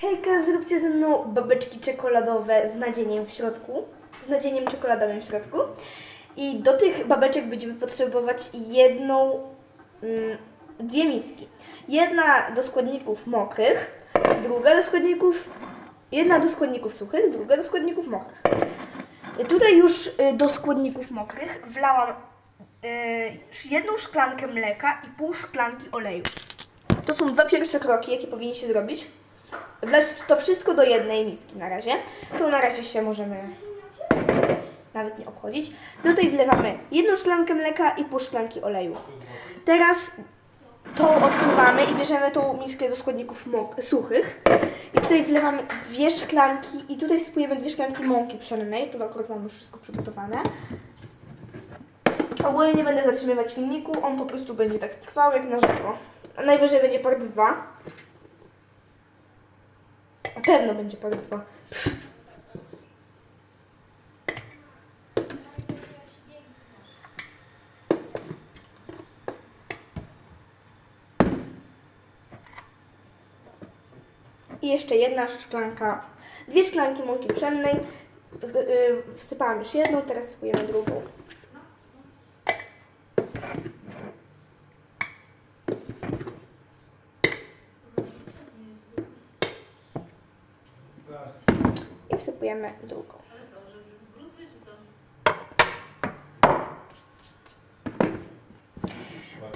Hejka, zróbcie ze mną babeczki czekoladowe z nadzieniem w środku. Z nadzieniem czekoladowym w środku. I do tych babeczek będziemy potrzebować jedną, mm, dwie miski. Jedna do składników mokrych, druga do składników, jedna do składników suchych, druga do składników mokrych. Tutaj już y, do składników mokrych wlałam y, jedną szklankę mleka i pół szklanki oleju. To są dwa pierwsze kroki, jakie powinniście zrobić. Wlać to wszystko do jednej miski na razie. To na razie się możemy nawet nie obchodzić. Do tej wlewamy jedną szklankę mleka i pół szklanki oleju. Teraz to odsuwamy i bierzemy tą miskę do składników suchych. I tutaj wlewamy dwie szklanki i tutaj wsypujemy dwie szklanki mąki pszennej. Tu akurat mam już wszystko przygotowane. Ogólnie nie będę zatrzymywać filmiku, on po prostu będzie tak trwał jak na żywo. Najwyżej będzie part 2. Na pewno będzie 2. I jeszcze jedna szklanka, dwie szklanki mąki pszennej. Y, Wsypałam już jedną, teraz wsypujemy drugą. I wsypujemy drugą.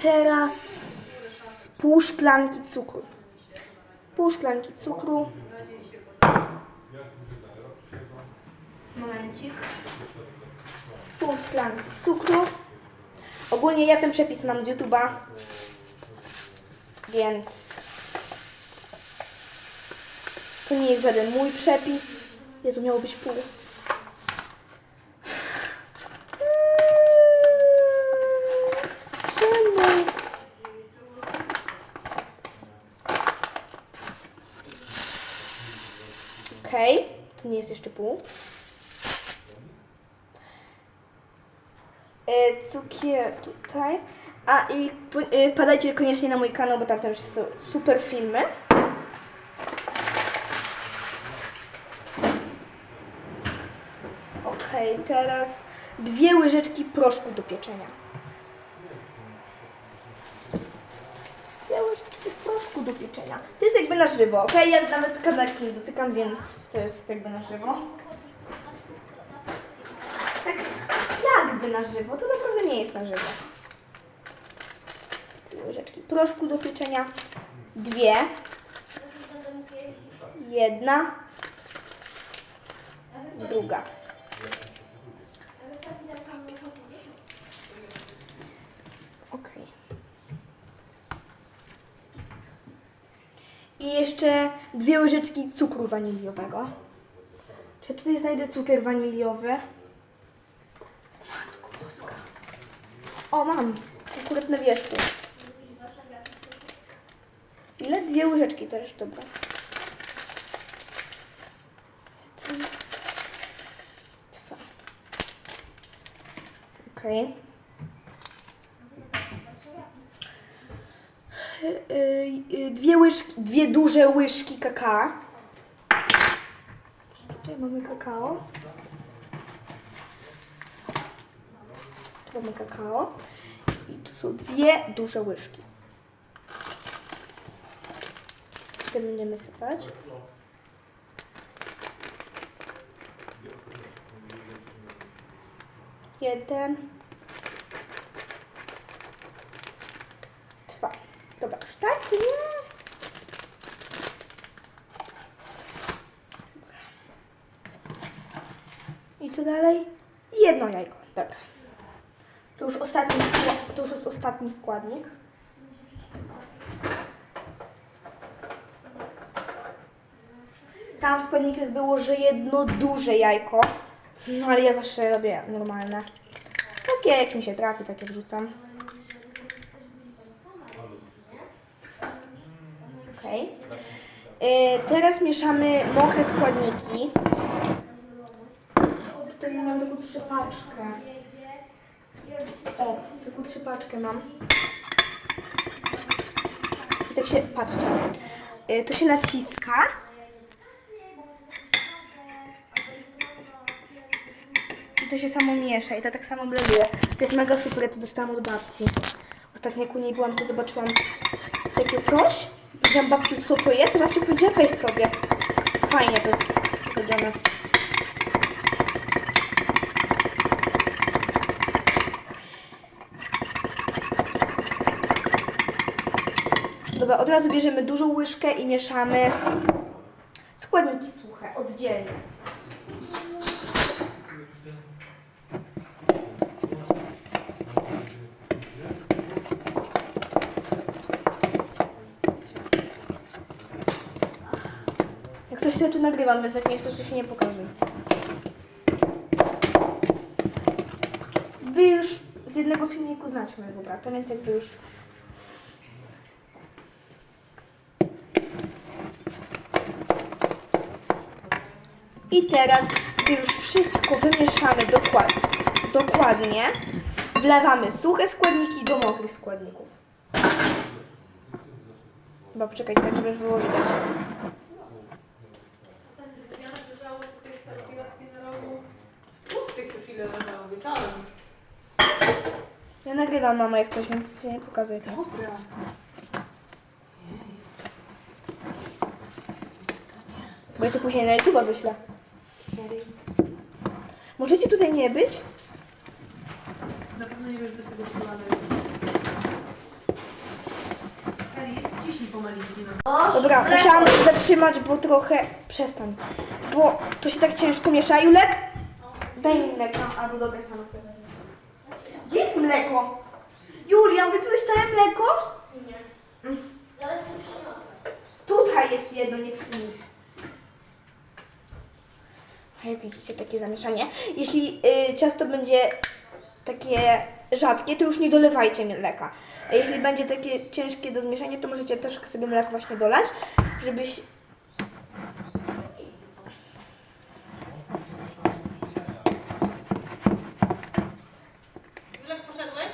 Teraz pół szklanki cukru. Pół szklanki cukru. Momencik. Pół szklanki cukru. Ogólnie ja ten przepis mam z YouTube'a, więc to nie jest żaden mój przepis. Jezu, miało być pół. Czemu? Okej, to nie jest jeszcze pół. E, cukier tutaj. A i e, wpadajcie koniecznie na mój kanał, bo tam też są super filmy. Okej, teraz dwie łyżeczki proszku do pieczenia. Dwie łyżeczki proszku do pieczenia. To jest jakby na żywo, okej? Ja nawet kamerki nie dotykam, więc to jest jakby na żywo. Tak jakby na żywo, to naprawdę nie jest na żywo. Dwie łyżeczki proszku do pieczenia. Dwie. Jedna. Druga. Okej. I jeszcze dwie łyżeczki cukru waniliowego. Czy ja tutaj znajdę cukier waniliowy? Matko boska. O, mam. Akurat na wierzchu. Ile? Dwie łyżeczki to też dobra. Jeden, Dwa. Okej. Y, y, Dwie łyżki, dwie duże łyżki kakao. Tutaj mamy kakao. Tu mamy kakao. I tu są dwie duże łyżki. Tym będziemy sypać. Jeden. Dwa. Dobra, starczy. I co dalej? Jedno jajko. Dobra. To już ostatni, to już jest ostatni składnik. Tam w składnikach było, że jedno duże jajko. No ale ja zawsze robię normalne. Takie jak mi się trafi, takie wrzucam. Okej. Y, Teraz mieszamy mokre składniki. Tutaj mam taką trzepaczkę. O, taką trzepaczkę mam. I tak się, patrzcie, y, to się naciska to się samo miesza i to tak samo blenduje. To jest mega super, ja to dostałam od babci. Ostatnio jak u niej byłam, to zobaczyłam takie coś. Powiedziałam babciu, co to jest? A babciu powiedziała, weź sobie. Fajnie to jest zrobione. Dobra, od razu bierzemy dużą łyżkę i mieszamy składniki suche oddzielnie. Ja tu nagrywam, więc jak nie chcesz, to się nie pokazuj. Wy już z jednego filmiku znacie mojego brata, więc jakby już... I teraz, gdy już wszystko wymieszamy dokładnie, dokładnie, wlewamy suche składniki do mokrych składników. Chyba poczekaj, tak żeby było widać. Ja napisało tutaj staropiratki na rogu. Ile leżało wieczorem. Ja nagrywam mama jak coś, więc się nie pokazuję teraz. Dobra. Bo ja to później na YouTube wyślę. Możecie tutaj nie być? Na pewno nie wiesz, bez tego szkolany. Elis, ciśnij pomalicznie. Dobra, musiałam zatrzymać, bo trochę... Przestań. Bo to się tak ciężko miesza. Julek? Daj mi mleko. Albo dobra, sama sobie wezmę. Gdzie jest mleko? Julian, wypiłeś całe mleko? Nie. Zaraz to przyniosę. Tutaj jest jedno, nie przyniósł. A jak widzicie, takie zamieszanie. Jeśli y, ciasto będzie takie rzadkie, to już nie dolewajcie mleka. A jeśli będzie takie ciężkie do zmieszania, to możecie też sobie mleko właśnie dolać, żebyś... Julek, poszedłeś?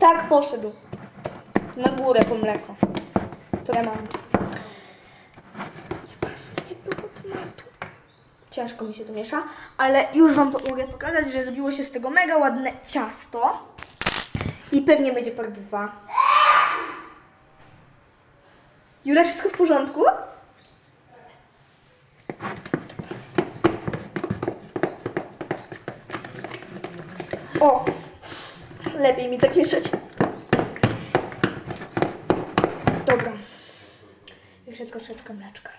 Tak, poszedł. Na górę po mleko. Które mam. Ciężko mi się to miesza, ale już Wam po- mogę pokazać, że zrobiło się z tego mega ładne ciasto. I pewnie będzie part 2. Jula, wszystko w porządku? O! Lepiej mi tak mieszać. Dobra. Jeszcze troszeczkę mleczka.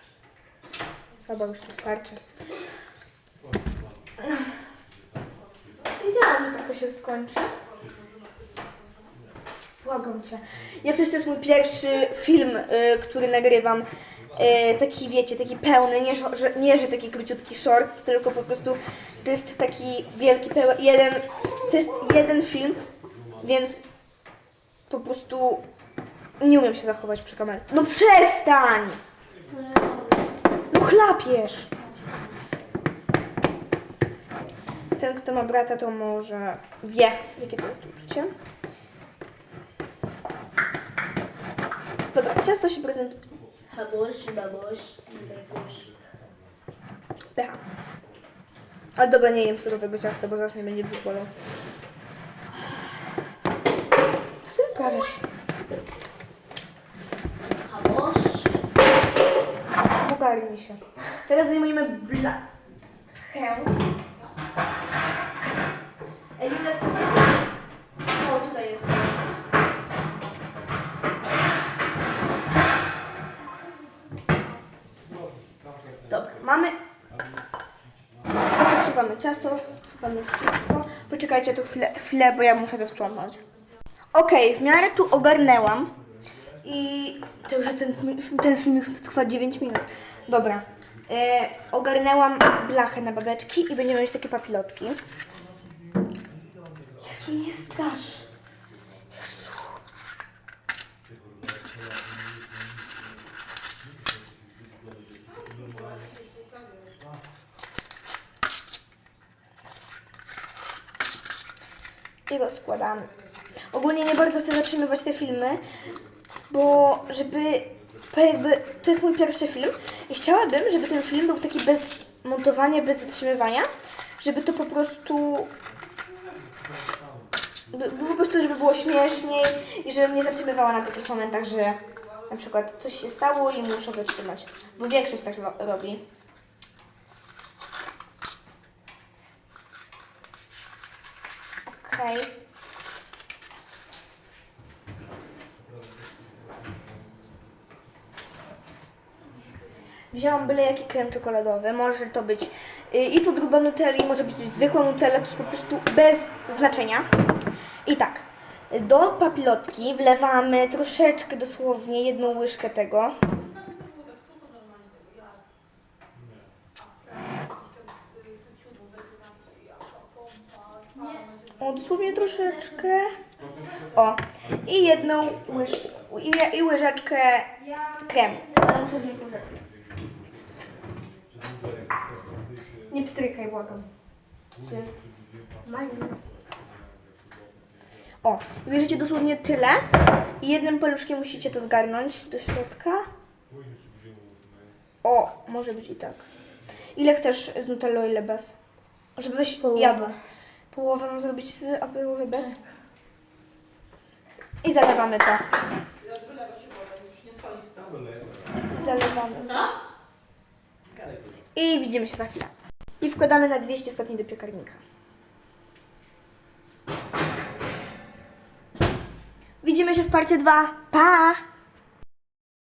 Chyba już tu starczy. Wiedziałam, że tak to się skończy. Błagam Cię. Jak coś to jest mój pierwszy film, y, który nagrywam. Y, taki, wiecie, taki pełny, nie, że, nie, że taki króciutki short, tylko po prostu to jest taki wielki, pełen, jeden, to jest jeden film, więc po prostu nie umiem się zachować przy kamerze. No przestań! No chlapiesz! Ten, kto ma brata, to może wie, jakie to jest uczucie. Dobra, ciasto się prezentuje. Habuś, babuś, babuś. Pycha. Ale dobra, nie jem surowego ciasta, bo zaraz mnie będzie brzuch bolał. Ogarnij się. Teraz zajmujemy blachę. Emila, tu jest... O, tutaj jest. Dobra, mamy... Odsuwamy ciasto, odsuwamy wszystko. Poczekajcie tu chwilę, chwilę, bo ja muszę to sprzątnąć. Okej, w miarę tu ogarnęłam. I to już ten, ten film już trwa 9 minut. Dobra. E, ogarnęłam blachę na babeczki i będziemy mieć takie papilotki. Jezu, nie strasz. Jezu. I rozkładamy. Ogólnie nie bardzo chcę zatrzymywać te filmy, bo żeby to jakby, to jest mój pierwszy film i chciałabym, żeby ten film był taki bez montowania, bez zatrzymywania, żeby to po prostu by- po prostu, żeby było śmieszniej i żebym nie zatrzymywała na takich momentach, że na przykład coś się stało i muszę zatrzymać, bo większość tak lo- robi. Okej. Wzięłam byle jaki krem czekoladowy. Może to być y, i podróba nutelli, może być zwykła nutella, to jest po prostu bez znaczenia. I tak, do papilotki wlewamy troszeczkę, dosłownie jedną łyżkę tego. O, dosłownie troszeczkę. O, i jedną łyż, i, i łyżeczkę kremu. Muszę wziąć łyżeczkę. Nie pstrykaj, błagam. Co jest? Malina. O, bierzecie dosłownie tyle i jednym paluszkiem musicie to zgarnąć do środka. O, może być i tak. Ile chcesz z nutellą, ile bez? Żebyś Połowę. jadła. Połowę mam zrobić z, a połowę bez? I zalewamy to. Już wylewa się woda, już nie stoi w całym. Zalewamy. Co? I widzimy się za chwilę. I wkładamy na 200 stopni do piekarnika. Widzimy się w parcie 2. Pa!